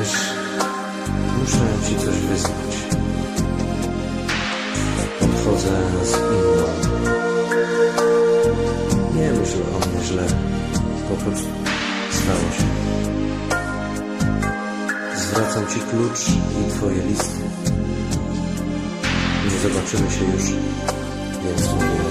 Wiesz, muszę ci coś wyznać. Odchodzę z inną. Nie myśl o mnie źle. Po prostu stało się. Zwracam ci klucz i twoje listy. Nie zobaczymy się już, więc mówię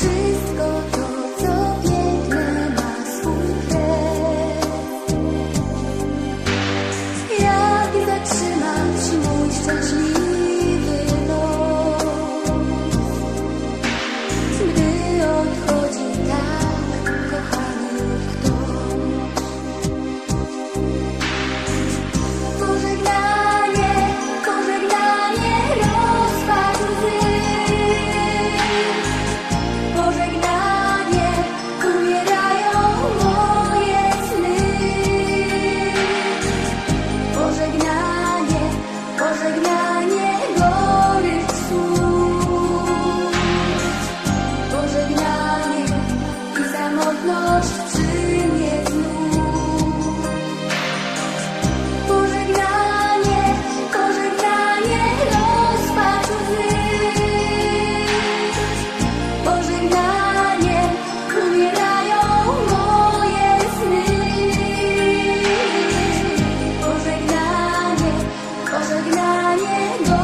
wszystko 나의